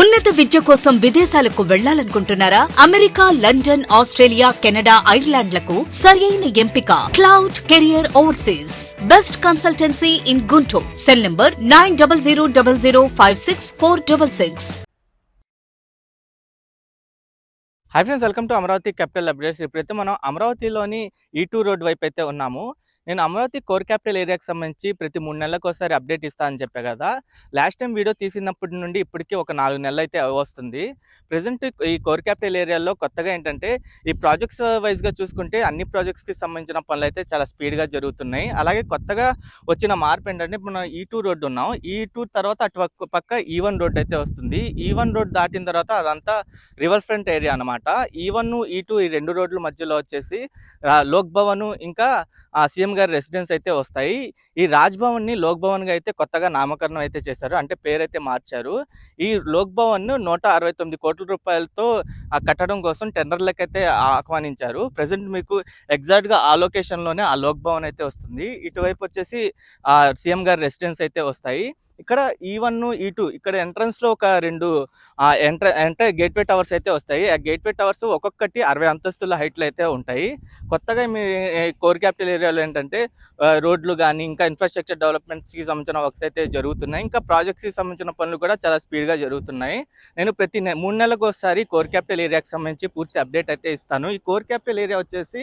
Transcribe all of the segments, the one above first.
ఉన్నత విద్య కోసం విదేశాలకు వెళ్ళాలనుకుంటున్నారా? అమెరికా లండన్ ఆస్ట్రేలియా కెనడా ఐర్లాండ్లకు సరియైన ఎంపిక. Cloud career overseas. Best consultancy in Guntur. Cell number nine double zero double zero five six four double six. Hi friends welcome to Amaravati capital updates. ఇప్పుడైతే మనం అమరావతిలోని ఈ టూ రోడ్ వైపు అయితే ఉన్నాము. నేను అమరావతి కోర్ క్యాపిటల్ ఏరియాకి సంబంధించి ప్రతి మూడు నెలలకు ఒకసారి అప్డేట్ ఇస్తా అని చెప్పా కదా లాస్ట్ టైం వీడియో తీసినప్పటి నుండి ఇప్పటికీ ఒక నాలుగు నెలలు అయితే వస్తుంది. ప్రజెంట్ ఈ కోర్ క్యాపిటల్ ఏరియాలో కొత్తగా ఏంటంటే ఈ ప్రాజెక్ట్స్ వైజ్గా చూసుకుంటే అన్ని ప్రాజెక్ట్స్కి సంబంధించిన పనులు అయితే చాలా స్పీడ్గా జరుగుతున్నాయి. అలాగే కొత్తగా వచ్చిన మార్పు ఏంటంటే మనం ఈ టూ రోడ్డు ఉన్నాం. ఈ టూ తర్వాత అటు పక్క- ఈ వన్ రోడ్ అయితే వస్తుంది. E ఈ వన్ రోడ్ దాటిన తర్వాత అదంతా రివర్ ఫ్రంట్ ఏరియా అనమాట ఈ వన్ ఈ టూ ఈ రెండు రోడ్ల మధ్యలో వచ్చేసి లోక్ భవన్ ఇంకా ఆ సీఎం గారి రెసిడెన్స్ అయితే వస్తాయి. ఈ రాజ్భవన్ని ని లోక్ భవన్గా అయితే కొత్తగా నామకరణం అయితే చేశారు. అంటే పేరైతే మార్చారు. ఈ లోక్ భవన్ను నూట అరవై తొమ్మిది కోట్ల రూపాయలతో ఆ కట్టడం కోసం టెండర్లకు అయితే ఆహ్వానించారు. ప్రజెంట్ మీకు ఎగ్జాక్ట్గా ఆ లొకేషన్లోనే ఆ లోక్ భవన్ అయితే వస్తుంది. ఇటువైపు వచ్చేసి ఆ సీఎం గారి రెసిడెన్స్ అయితే వస్తాయి. ఇక్కడ ఈ వన్ ఈ టూ ఇక్కడ ఎంట్రన్స్లో ఒక రెండు ఎంట్ర అంటే గేట్వే టవర్స్ అయితే వస్తాయి. ఆ గేట్వే టవర్స్ ఒక్కొక్కటి అరవై అంతస్తుల హైట్లు అయితే ఉంటాయి. కొత్తగా మీ కోర్ క్యాపిటల్ ఏరియాలో ఏంటంటే రోడ్లు కానీ ఇంకా ఇన్ఫ్రాస్ట్రక్చర్ డెవలప్మెంట్స్కి సంబంధించిన వర్క్స్ అయితే జరుగుతున్నాయి. ఇంకా ప్రాజెక్ట్స్కి సంబంధించిన పనులు కూడా చాలా స్పీడ్గా జరుగుతున్నాయి. నేను ప్రతి నె మూడు నెలలకు ఒకసారి కోర్ క్యాపిటల్ ఏరియాకి సంబంధించి పూర్తి అప్డేట్ అయితే ఇస్తాను. ఈ కోర్ క్యాపిటల్ ఏరియా వచ్చేసి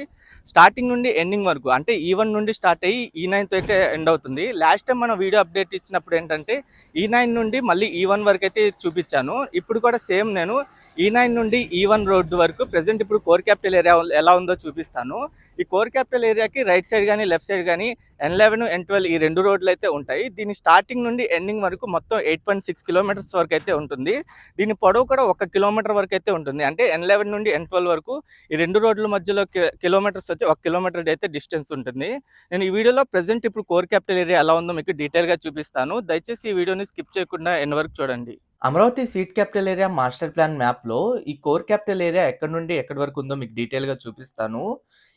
స్టార్టింగ్ నుండి ఎండింగ్ వరకు అంటే ఈ వన్ నుండి స్టార్ట్ అయ్యి ఈ నైన్త్ అయితే ఎండ్ అవుతుంది. లాస్ట్ టైం మనం వీడియో అప్డేట్ ఇచ్చినప్పుడు ఏంటంటే అంటే e ఈ నైన్ నుండి మళ్ళీ e ఈ వన్ వరకు అయితే చూపించాను. ఇప్పుడు కూడా సేమ్ నేను e ఈ నైన్ నుండి ఈ వన్ రోడ్డు వరకు ప్రజెంట్ ఇప్పుడు కోర్ క్యాపిటల్ ఏరియా ఎలా ఉందో చూపిస్తాను. ఈ కోర్ క్యాపిటల్ ఏరియాకి రైట్ సైడ్ కానీ లెఫ్ట్ సైడ్ కానీ ఎన్ లెవెన్ ఎన్ ట్వెల్వ్ ఈ రెండు రోడ్లు అయితే ఉంటాయి. దీని స్టార్టింగ్ నుండి ఎండింగ్ వరకు మొత్తం ఎయిట్ పాయింట్ సిక్స్ కిలోమీటర్స్ వరకు అయితే ఉంటుంది. దీని పొడవు కూడా ఒక కిలోమీటర్ వరకు అయితే ఉంటుంది. అంటే ఎన్ లెవెన్ నుండి ఎన్ ట్వెల్వ్ వరకు ఈ రెండు రోడ్ల మధ్యలో కిలోమీటర్స్ వచ్చి ఒక కిలోమీటర్ అయితే డిస్టెన్స్ ఉంటుంది. నేను ఈ వీడియోలో ప్రజెంట్ ఇప్పుడు కోర్ క్యాపిటల్ ఏరియా ఎలా ఉందో మీకు డీటెయిల్గా చూపిస్తాను. దయచేసి ఈ వీడియోని స్కిప్ చేయకుండా ఎన్ వరకు చూడండి. Amaravati seat capital area master plan మ్యాప్లో ఈ కోర్ క్యాపిటల్ ఏరియా ఎక్కడి నుండి ఎక్కడి వరకు ఉందో మీకు డీటెయిల్గా చూపిస్తాను.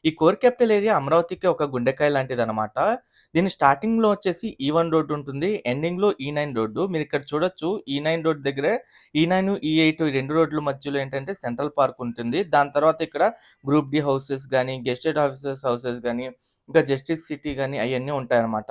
ఈ కోర్ క్యాపిటల్ ఏరియా అమరావతికి ఒక గుండెకాయ లాంటిది అనమాట దీని స్టార్టింగ్లో వచ్చేసి e ఈ వన్ రోడ్ ఉంటుంది. ఎండింగ్లో ఈ e నైన్ రోడ్డు. మీరు ఇక్కడ చూడొచ్చు ఈ నైన్ రోడ్ దగ్గరే ఈ నైన్ ఈ ఎయిట్ ఈ రెండు రోడ్ల మధ్యలో ఏంటంటే సెంట్రల్ పార్క్ ఉంటుంది. దాని తర్వాత ఇక్కడ గ్రూప్ డి హౌసెస్ కానీ గెస్టెడ్ ఆఫీసెస్ హౌసెస్ కానీ ఇంకా జస్టిస్ సిటీ కానీ అవన్నీ ఉంటాయన్నమాట.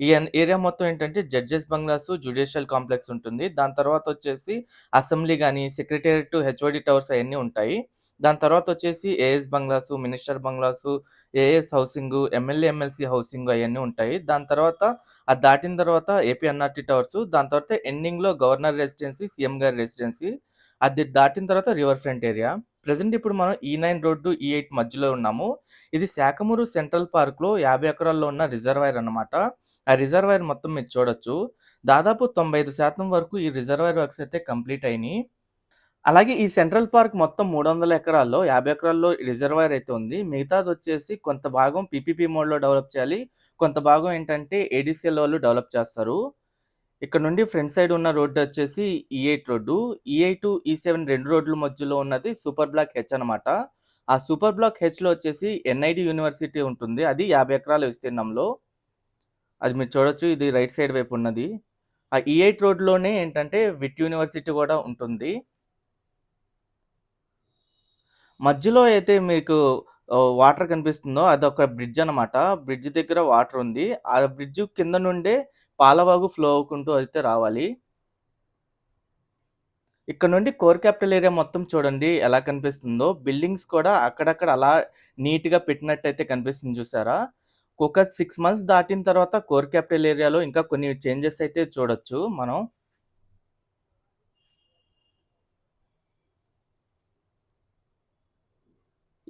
ఈ ఏరియా మొత్తం ఏంటంటే జడ్జెస్ బంగ్లాస్ జ్యుడిషియల్ కాంప్లెక్స్ ఉంటుంది. దాని తర్వాత వచ్చేసి అసెంబ్లీ కానీ సెక్రటేరియట్ హెచ్ఓడి టవర్స్ అవన్నీ ఉంటాయి. దాని తర్వాత వచ్చేసి AS bungalows minister bungalows AS housing MLA MLC housing అవన్నీ ఉంటాయి. దాని తర్వాత అది దాటిన తర్వాత ఏపీ ఎన్ఆర్టీ టవర్స్ దాని తర్వాత ఎండింగ్లో గవర్నర్ రెసిడెన్సీ సీఎం గారి రెసిడెన్సీ అది దాటిన తర్వాత రివర్ ఫ్రంట్ ఏరియా. ప్రజెంట్ ఇప్పుడు మనం ఈ నైన్ రోడ్డు ఈ ఎయిట్ మధ్యలో ఉన్నాము. ఇది శాఖమూరు సెంట్రల్ పార్క్లో యాభై ఎకరాల్లో ఉన్న రిజర్వాయర్ అన్నమాట. ఆ రిజర్వాయర్ మొత్తం మీరు చూడొచ్చు. దాదాపు తొంభై ఐదు శాతం వరకు ఈ రిజర్వాయర్ వర్క్స్ అయితే కంప్లీట్ అయినాయి. అలాగే ఈ సెంట్రల్ పార్క్ మొత్తం మూడు వందల ఎకరాల్లో యాభై ఎకరాల్లో రిజర్వాయర్ అయితే ఉంది. మిగతాది వచ్చేసి కొంత భాగం పీపీపీ మోడ్లో డెవలప్ చేయాలి. కొంత భాగం ఏంటంటే ఏడీసీఎల్ వాళ్ళు డెవలప్ చేస్తారు. ఇక్కడ నుండి ఫ్రంట్ సైడ్ ఉన్న రోడ్డు వచ్చేసి e E eight road. E eight E seven రెండు రోడ్ల మధ్యలో ఉన్నది సూపర్ బ్లాక్ హెచ్ అనమాట ఆ సూపర్ బ్లాక్ హెచ్లో వచ్చేసి ఎన్ఐడి యూనివర్సిటీ ఉంటుంది. అది యాభై ఎకరాల విస్తీర్ణంలో. అది మీరు చూడొచ్చు ఇది రైట్ సైడ్ వైపు ఉన్నది. ఆ e ఈ ఎయిట్ రోడ్లోనే ఏంటంటే విట్ యూనివర్సిటీ కూడా ఉంటుంది. మధ్యలో అయితే మీకు వాటర్ కనిపిస్తుందో అదొక బ్రిడ్జ్ అనమాట బ్రిడ్జ్ దగ్గర వాటర్ ఉంది. ఆ బ్రిడ్జ్ కింద నుండే పాలవాగు ఫ్లో అవుకుంటూ అయితే రావాలి. ఇక్కడ నుండి కోర్ క్యాపిటల్ ఏరియా మొత్తం చూడండి ఎలా కనిపిస్తుందో. బిల్డింగ్స్ కూడా అక్కడక్కడ అలా నీట్గా పెట్టినట్టయితే కనిపిస్తుంది చూసారా? ఒక సిక్స్ మంత్స్ దాటిన తర్వాత కోర్ క్యాపిటల్ ఏరియాలో ఇంకా కొన్ని చేంజెస్ అయితే చూడొచ్చు మనం.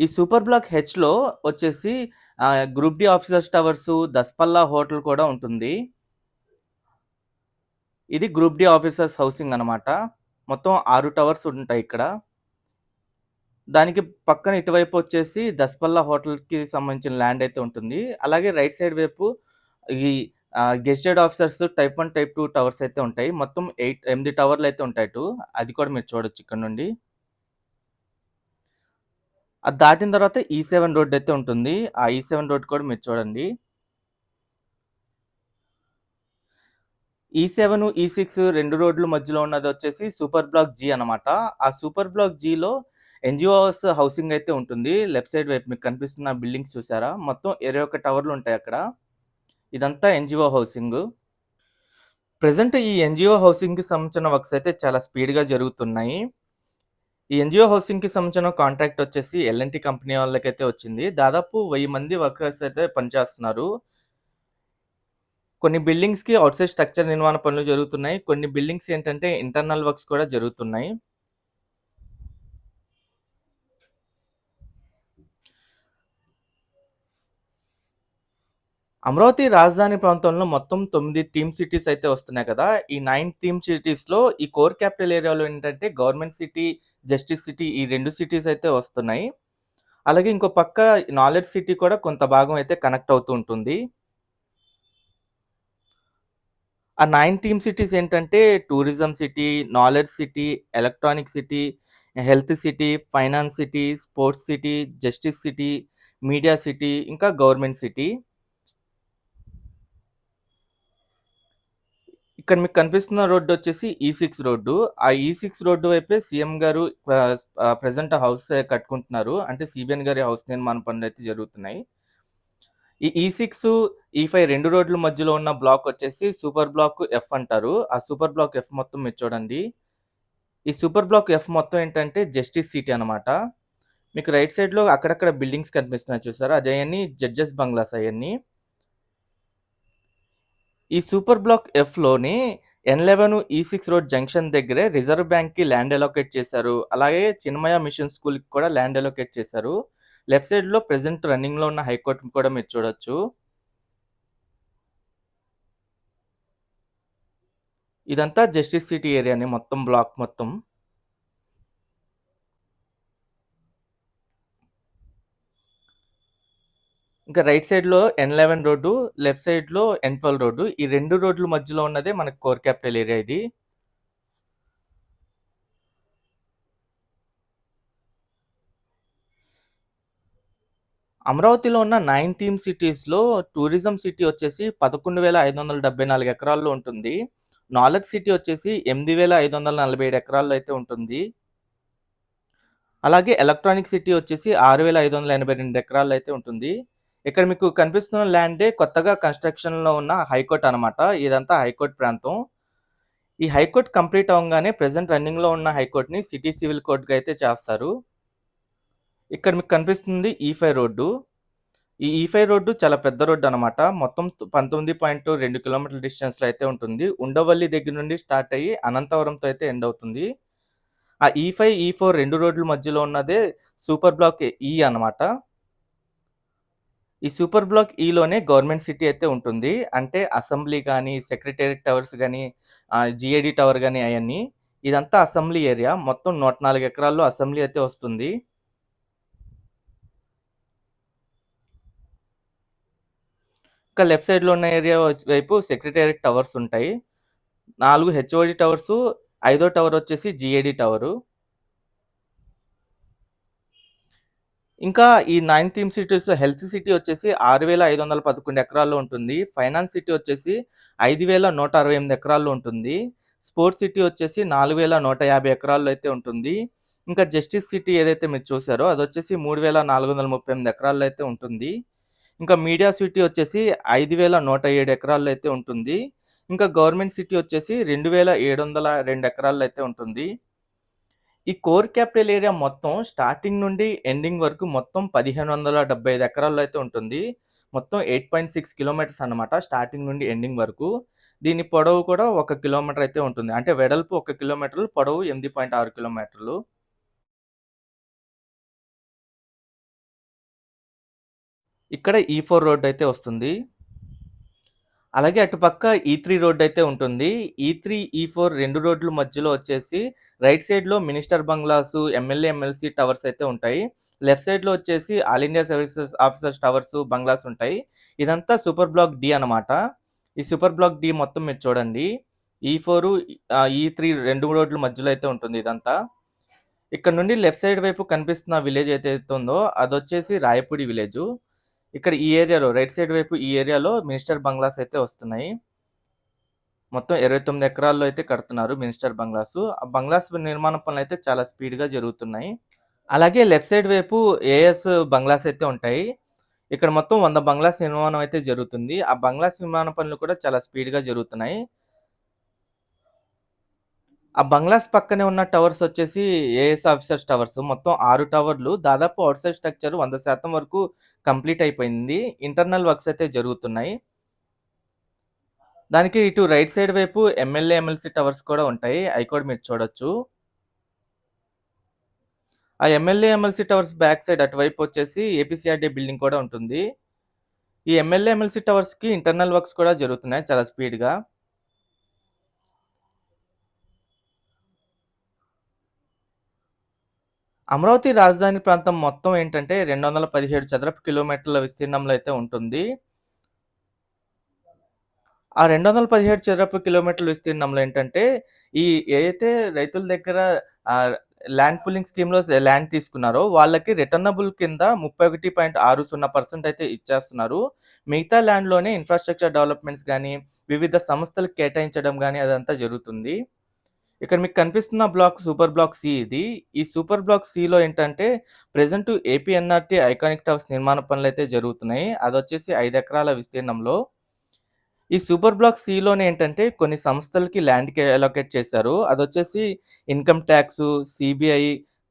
ఈ సూపర్ బ్లాక్ హెచ్లో వచ్చేసి group D officers towers Daspalla hotel కూడా ఉంటుంది. ఇది గ్రూప్ డి ఆఫీసర్స్ హౌసింగ్ అన్నమాట. మొత్తం ఆరు టవర్స్ ఉంటాయి ఇక్కడ. దానికి పక్కన ఇటువైపు వచ్చేసి దస్పల్లా హోటల్కి సంబంధించిన ల్యాండ్ అయితే ఉంటుంది. అలాగే రైట్ సైడ్ వైపు ఈ gazetted officers type one type two towers అయితే ఉంటాయి. మొత్తం ఎయిట్ ఎనిమిది టవర్లు అయితే ఉంటాయి టూ అది కూడా మీరు చూడొచ్చు ఇక్కడ నుండి. అది దాటిన తర్వాత ఈ సెవెన్ రోడ్ అయితే ఉంటుంది. ఆ ఈ సెవెన్ రోడ్ కూడా మీరు చూడండి. ఈ సెవెన్ ఈ సిక్స్ రెండు రోడ్ల మధ్యలో ఉన్నది వచ్చేసి సూపర్ బ్లాక్ జీ అనమాట ఆ సూపర్ బ్లాక్ జీలో ఎన్జిఓస్ హౌసింగ్ అయితే ఉంటుంది. లెఫ్ట్ సైడ్ వైపు మీకు కనిపిస్తున్న బిల్డింగ్స్ చూసారా? మొత్తం ఇరవై ఒక టవర్లు ఉంటాయి అక్కడ. ఇదంతా ఎన్జిఓ హౌసింగ్ ప్రజెంట్ ఈ ఎన్జిఓ హౌసింగ్కి సంబంధించిన వర్క్స్ అయితే చాలా స్పీడ్గా జరుగుతున్నాయి. ఈ ఎన్జిఓ హౌసింగ్కి సంబంధించిన కాంట్రాక్ట్ వచ్చేసి ఎల్ఎన్టి కంపెనీ వాళ్ళకైతే వచ్చింది. దాదాపు వెయ్యి మంది వర్కర్స్ అయితే పనిచేస్తున్నారు. కొన్ని బిల్డింగ్స్కి అవుట్ సైడ్ స్ట్రక్చర్ నిర్మాణ పనులు జరుగుతున్నాయి. కొన్ని బిల్డింగ్స్ ఏంటంటే ఇంటర్నల్ వర్క్స్ కూడా జరుగుతున్నాయి. అమరావతి రాజధాని ప్రాంతంలో మొత్తం తొమ్మిది థీమ్ సిటీస్ అయితే వస్తున్నాయి కదా. ఈ నైన్ థీమ్ సిటీస్లో ఈ కోర్ క్యాపిటల్ ఏరియాలో ఏంటంటే గవర్నమెంట్ సిటీ జస్టిస్ సిటీ ఈ రెండు సిటీస్ అయితే వస్తున్నాయి. అలాగే ఇంకో పక్క నాలెడ్జ్ సిటీ కూడా కొంత భాగం అయితే కనెక్ట్ అవుతూ ఉంటుంది. ఆ నైన్ థీమ్ సిటీస్ ఏంటంటే tourism city knowledge city electronic city health city finance city sports city justice city media city ఇంకా గవర్నమెంట్ సిటీ. ఇక్కడ మీకు కనిపిస్తున్న రోడ్డు వచ్చేసి e ఈ సిక్స్ రోడ్డు. ఆ e ఈ సిక్స్ రోడ్డు వైపే సీఎం గారు present house కట్టుకుంటున్నారు. అంటే సిబిఎన్ గారి హౌస్ నిర్మాణ పనులు అయితే జరుగుతున్నాయి. ఈ ఈ సిక్స్ ఈ ఫైవ్ రెండు రోడ్ల మధ్యలో ఉన్న బ్లాక్ వచ్చేసి సూపర్ బ్లాక్ ఎఫ్ అంటారు. ఆ సూపర్ బ్లాక్ ఎఫ్ మొత్తం మీరు చూడండి. ఈ సూపర్ బ్లాక్ ఎఫ్ మొత్తం ఏంటంటే జస్టిస్ సిటీ అనమాట మీకు రైట్ సైడ్లో అక్కడక్కడ బిల్డింగ్స్ కనిపిస్తున్నాయి చూసారా? అదే అన్ని జడ్జెస్ బంగ్లాస్ అవన్నీ ఈ super block ఎఫ్లోని N eleven E six road junction దగ్గరే రిజర్వ్ బ్యాంక్కి ల్యాండ్ అలోకేట్ చేశారు. అలాగే చిన్మయ మిషన్ స్కూల్కి కూడా ల్యాండ్ అలోకేట్ చేశారు. లెఫ్ట్ సైడ్లో ప్రజెంట్ రన్నింగ్లో ఉన్న హైకోర్టు కూడా మీరు చూడొచ్చు. ఇదంతా జస్టిస్ సిటీ ఏరియాని మొత్తం బ్లాక్ మొత్తం. ఇంకా రైట్ సైడ్లో ఎన్ లెవెన్ రోడ్డు లెఫ్ట్ సైడ్లో ఎన్ ట్వెల్వ్ రోడ్డు. ఈ రెండు రోడ్ల మధ్యలో ఉన్నదే మనకు కోర్ క్యాపిటల్ ఏరియా ఇది. అమరావతిలో ఉన్న నైన్ థీమ్ సిటీస్లో టూరిజం సిటీ వచ్చేసి పదకొండు వేల ఐదు వందల డెబ్బై నాలుగు ఎకరాల్లో ఉంటుంది. నాలెడ్జ్ సిటీ వచ్చేసి ఎనిమిది వేల ఐదు వందల నలభై ఏడు ఎకరాల్లో అయితే ఉంటుంది. అలాగే ఎలక్ట్రానిక్ సిటీ వచ్చేసి ఆరు వేల ఐదు వందల ఎనభై రెండు ఎకరాల్లో అయితే ఉంటుంది. ఇక్కడ మీకు కనిపిస్తున్న ల్యాండే కొత్తగా కన్స్ట్రక్షన్లో ఉన్న హైకోర్ట్ అనమాట ఇదంతా హైకోర్టు ప్రాంతం. ఈ హైకోర్టు కంప్లీట్ అవగానే ప్రజెంట్ రన్నింగ్లో ఉన్న హైకోర్టుని సిటీ సివిల్ కోర్టుగా అయితే చేస్తారు. ఇక్కడ మీకు కనిపిస్తుంది ఈఫై రోడ్డు. ఈ ఈఫై రోడ్డు చాలా పెద్ద రోడ్డు అనమాట మొత్తం పంతొమ్మిది పాయింట్ రెండు కిలోమీటర్ల డిస్టెన్స్లో అయితే ఉంటుంది. ఉండవల్లి దగ్గర నుండి స్టార్ట్ అయ్యి అనంతవరంతో అయితే ఎండ్ అవుతుంది. ఆ ఈ ఫైవ్ ఈ ఫోర్ రెండు రోడ్ల మధ్యలో ఉన్నదే సూపర్ బ్లాక్ ఈ అనమాట ఈ సూపర్ బ్లాక్ e ఈలోనే గవర్నమెంట్ సిటీ అయితే ఉంటుంది. అంటే అసెంబ్లీ కానీ సెక్రటేరియట్ టవర్స్ కానీ జిఏడి టవర్ కానీ అవన్నీ ఇదంతా అసెంబ్లీ ఏరియా. మొత్తం నూట నాలుగు ఎకరాల్లో అసెంబ్లీ అయితే వస్తుంది. ఇంకా లెఫ్ట్ సైడ్లో ఉన్న ఏరియా వైపు సెక్రటేరియట్ టవర్స్ ఉంటాయి. నాలుగు హెచ్ఓడి టవర్స్ ఐదో టవర్ వచ్చేసి జిఏడి టవరు. ఇంకా ఈ nine theme cities health city వచ్చేసి ఆరు వేల ఐదు వందల పదకొండు ఎకరాల్లో ఉంటుంది. ఫైనాన్స్ సిటీ వచ్చేసి ఐదు వేల నూట అరవై ఎనిమిది ఎకరాల్లో ఉంటుంది. స్పోర్ట్స్ సిటీ వచ్చేసి నాలుగు వేల నూట యాభై ఎకరాల్లో అయితే ఉంటుంది. ఇంకా జస్టిస్ సిటీ ఏదైతే మీరు చూసారో అది వచ్చేసి మూడు వేల నాలుగు వందల ముప్పై ఎనిమిది ఎకరాల్లో అయితే ఉంటుంది. ఇంకా మీడియా సిటీ వచ్చేసి ఐదు వేల నూట ఏడు ఎకరాల్లో అయితే ఉంటుంది. ఇంకా గవర్నమెంట్ సిటీ వచ్చేసి రెండు వేల ఏడు వందల రెండు ఎకరాల్లో అయితే ఉంటుంది. ఈ కోర్ క్యాపిటల్ ఏరియా మొత్తం స్టార్టింగ్ నుండి ఎండింగ్ వరకు మొత్తం పదిహేను వందల డెబ్బై ఐదు ఎకరాల్లో అయితే ఉంటుంది. మొత్తం ఎయిట్ పాయింట్ సిక్స్ కిలోమీటర్స్ అనమాట స్టార్టింగ్ నుండి ఎండింగ్ వరకు. దీని పొడవు కూడా ఒక కిలోమీటర్ అయితే ఉంటుంది. అంటే వెడల్పు ఒక కిలోమీటర్లు పొడవు ఎనిమిది పాయింట్ ఆరు కిలోమీటర్లు. ఇక్కడ ఈ ఫోర్ రోడ్ అయితే వస్తుంది. అలాగే అటుపక్క ఈ e త్రీ రోడ్ అయితే ఉంటుంది. ఈ త్రీ ఈ ఫోర్ రెండు రోడ్ల మధ్యలో వచ్చేసి రైట్ సైడ్లో minister bungalows MLA MLC towers అయితే ఉంటాయి. లెఫ్ట్ సైడ్లో వచ్చేసి all India services officers towers bungalows ఉంటాయి. ఇదంతా సూపర్ బ్లాక్ డి అనమాట ఈ సూపర్ బ్లాక్ డి మొత్తం మీరు చూడండి. ఈ ఫోర్ ఈ త్రీ రెండు రోడ్ల మధ్యలో అయితే ఉంటుంది ఇదంతా. ఇక్కడ నుండి లెఫ్ట్ సైడ్ వైపు కనిపిస్తున్న విలేజ్ అయితే ఉందో అది వచ్చేసి రాయపూడి విలేజ్. ఇక్కడ ఈ ఏరియాలో రైట్ సైడ్ వైపు ఈ ఏరియాలో మినిస్టర్ బంగ్లాస్ అయితే వస్తున్నాయి మొత్తం 29 ఎకరాల్లో అయితే కడుతున్నారు మినిస్టర్ బంగ్లాసు. ఆ బంగ్లాస్ నిర్మాణ పనులు అయితే చాలా స్పీడ్‌గా జరుగుతున్నాయి. అలాగే లెఫ్ట్ సైడ్ వైపు ఏఎస్ బంగ్లాస్ అయితే ఉంటాయి. ఇక్కడ మొత్తం వంద బంగ్లాస్ నిర్మాణం అయితే జరుగుతుంది. ఆ బంగ్లాస్ నిర్మాణ పనులు కూడా చాలా స్పీడ్‌గా జరుగుతున్నాయి. ఆ బంగ్లాస్ పక్కనే ఉన్న టవర్స్ వచ్చేసి ఏఎస్ ఆఫీసర్స్ టవర్స్. మొత్తం ఆరు టవర్లు దాదాపు ఔట్‌సైడ్ స్ట్రక్చర్ 100% వరకు కంప్లీట్ అయిపోయింది. ఇంటర్నల్ వర్క్స్ అయితే జరుగుతున్నాయి. దానికి ఇటు రైట్ సైడ్ వైపు ఎమ్మెల్యే, ఎమ్మెల్సీ టవర్స్ కూడా ఉంటాయి. అవి కూడా మీరు చూడొచ్చు. ఆ MLA, MLC towers back side అటువైపు వచ్చేసి ఏపీసీఆర్‌డీ బిల్డింగ్ కూడా ఉంటుంది. ఈ ఎమ్మెల్యే, ఎమ్మెల్సీ టవర్స్‌కి ఇంటర్నల్ వర్క్స్ కూడా జరుగుతున్నాయి చాలా స్పీడ్‌గా. అమరావతి రాజధాని ప్రాంతం మొత్తం ఏంటంటే 217 చదరపు కిలోమీటర్ల విస్తీర్ణంలో అయితే ఉంటుంది. ఆ 217 చదరపు కిలోమీటర్ల విస్తీర్ణంలో ఏంటంటే, ఈ ఏదైతే రైతుల దగ్గర ల్యాండ్ పూలింగ్ స్కీమ్‌లో ల్యాండ్ తీసుకున్నారో వాళ్ళకి రిటర్నబుల్ కింద 31.60% అయితే ఇచ్చేస్తున్నారు. మిగతా ల్యాండ్‌లోనే ఇన్‌ఫ్రాస్ట్రక్చర్ డెవలప్‌మెంట్స్ కానీ వివిధ సంస్థలకు కేటాయించడం కానీ అదంతా జరుగుతుంది. ఇక్కడ మీకు కనిపిస్తున్న బ్లాక్ సూపర్ బ్లాక్ సి ఇది. ఈ సూపర్ బ్లాక్ సిలో ఏంటంటే ప్రెజెంట్ ఏపీఎన్ఆర్టీ ఐకానిక్ టవర్స్ నిర్మాణ పనులు అయితే జరుగుతున్నాయి. అది వచ్చేసి ఐదు ఎకరాల విస్తీర్ణంలో. ఈ సూపర్ బ్లాక్ సిలోనే ఏంటంటే కొన్ని సంస్థలకి ల్యాండ్‌కి అలొకేట్ చేశారు. అది వచ్చేసి income tax CBI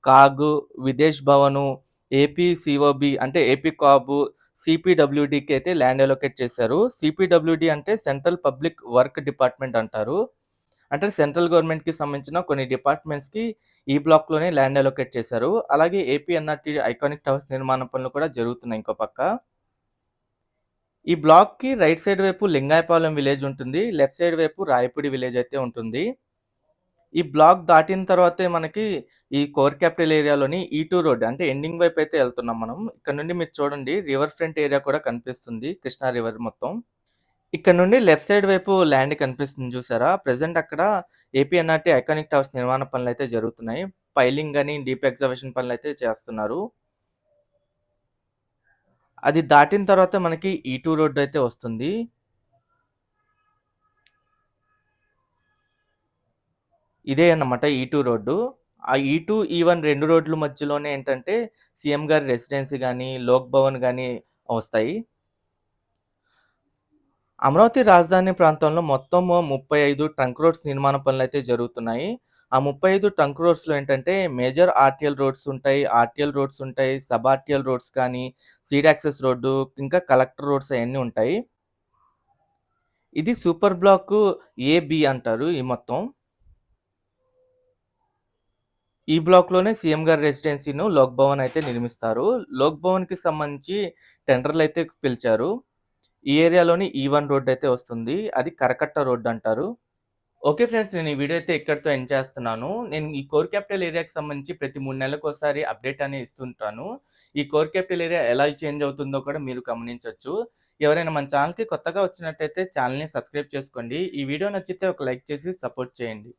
CAG, Videsh Bhavan, AP COB అంటే ఏపీ కాబ్, సిపిడబ్ల్యూడికి అయితే ల్యాండ్ అలొకేట్ చేశారు. సిపిడబ్ల్యూడి అంటే సెంట్రల్ పబ్లిక్ వర్క్ డిపార్ట్‌మెంట్ అంటారు. అంటే సెంట్రల్ గవర్నమెంట్‌కి సంబంధించిన కొన్ని డిపార్ట్‌మెంట్స్‌కి ఈ బ్లాక్‌లోనే ల్యాండ్ అలొకేట్ చేశారు. అలాగే ఏపీ ఎన్ఆర్‌టీ ఐకానిక్ టవర్స్ నిర్మాణ పనులు కూడా జరుగుతున్నాయి ఇంకో పక్క. ఈ బ్లాక్‌కి రైట్ సైడ్ వైపు లింగాయపాలెం విలేజ్ ఉంటుంది. లెఫ్ట్ సైడ్ వైపు రాయపూడి విలేజ్ అయితే ఉంటుంది. ఈ బ్లాక్ దాటిన తర్వాతే మనకి ఈ కోర్ క్యాపిటల్ ఏరియాలోని ఈ e టూ రోడ్ అంటే ఎండింగ్ వైపు అయితే వెళ్తున్నాం మనం. ఇక్కడ నుండి మీరు చూడండి రివర్ ఫ్రంట్ ఏరియా కూడా కనిపిస్తుంది. కృష్ణా రివర్ మొత్తం. ఇక్కడ నుండి లెఫ్ట్ సైడ్ వైపు ల్యాండ్ కనిపిస్తుంది చూసారా? ప్రెజెంట్ అక్కడ ఏపీ ఎన్ఆర్‌టీ ఐకానిక్ టవర్స్ నిర్మాణ పనులు అయితే జరుగుతున్నాయి. పైలింగ్ అని, డీప్ ఎగ్జిబిషన్ పనులు అయితే చేస్తున్నారు. అది దాటిన తర్వాత మనకి ఈ టూ రోడ్ అయితే వస్తుంది. ఇదే అన్నమాట ఈ టూ రోడ్డు. ఆ ఈ2, ఈ1 2 రోడ్ల మధ్యలోనే ఏంటంటే సీఎం గారి రెసిడెన్సీ కానీ లోక్ భవన్ కానీ వస్తాయి. అమరావతి రాజధాని ప్రాంతంలో మొత్తము 35 ట్రంక్ రోడ్స్ నిర్మాణ పనులు అయితే జరుగుతున్నాయి. ఆ 35 ట్రంక్ రోడ్స్‌లో ఏంటంటే మేజర్ ఆర్టీఎల్ రోడ్స్ ఉంటాయి. ఆర్టీఎల్ రోడ్స్ ఉంటాయి. సబ్ ఆర్టీఎల్ రోడ్స్ కానీ, సీడ్ యాక్సెస్ రోడ్డు, ఇంకా కలెక్టర్ రోడ్స్ అవన్నీ ఉంటాయి. ఇది సూపర్ బ్లాక్ ఏబి అంటారు ఈ మొత్తం. ఈ బ్లాక్‌లోనే సీఎం గారి రెసిడెన్సీను, లోక్ భవన్ అయితే నిర్మిస్తారు. లోక్ భవన్‌కి సంబంధించి టెండర్లు అయితే పిలిచారు. ఈ ఏరియాలోని e ఈ వన్ రోడ్ అయితే వస్తుంది. అది కరకట్ట రోడ్ అంటారు. ఓకే ఫ్రెండ్స్ నేను ఈ వీడియో అయితే ఇక్కడితో ఎండ్ చేస్తున్నాను. నేను ఈ కోర్ క్యాపిటల్ ఏరియాకి సంబంధించి ప్రతి 3 నెలలకోసారి అప్డేట్ అనేది ఇస్తుంటాను. ఈ కోర్ క్యాపిటల్ ఏరియా ఎలా చేంజ్ అవుతుందో కూడా మీరు గమనించవచ్చు ఎవరైనా మన ఛానల్కి కొత్తగా వచ్చినట్టయితే ఛానల్ని సబ్స్క్రైబ్ చేసుకోండి. ఈ వీడియో నచ్చితే ఒక లైక్ చేసి సపోర్ట్ చేయండి.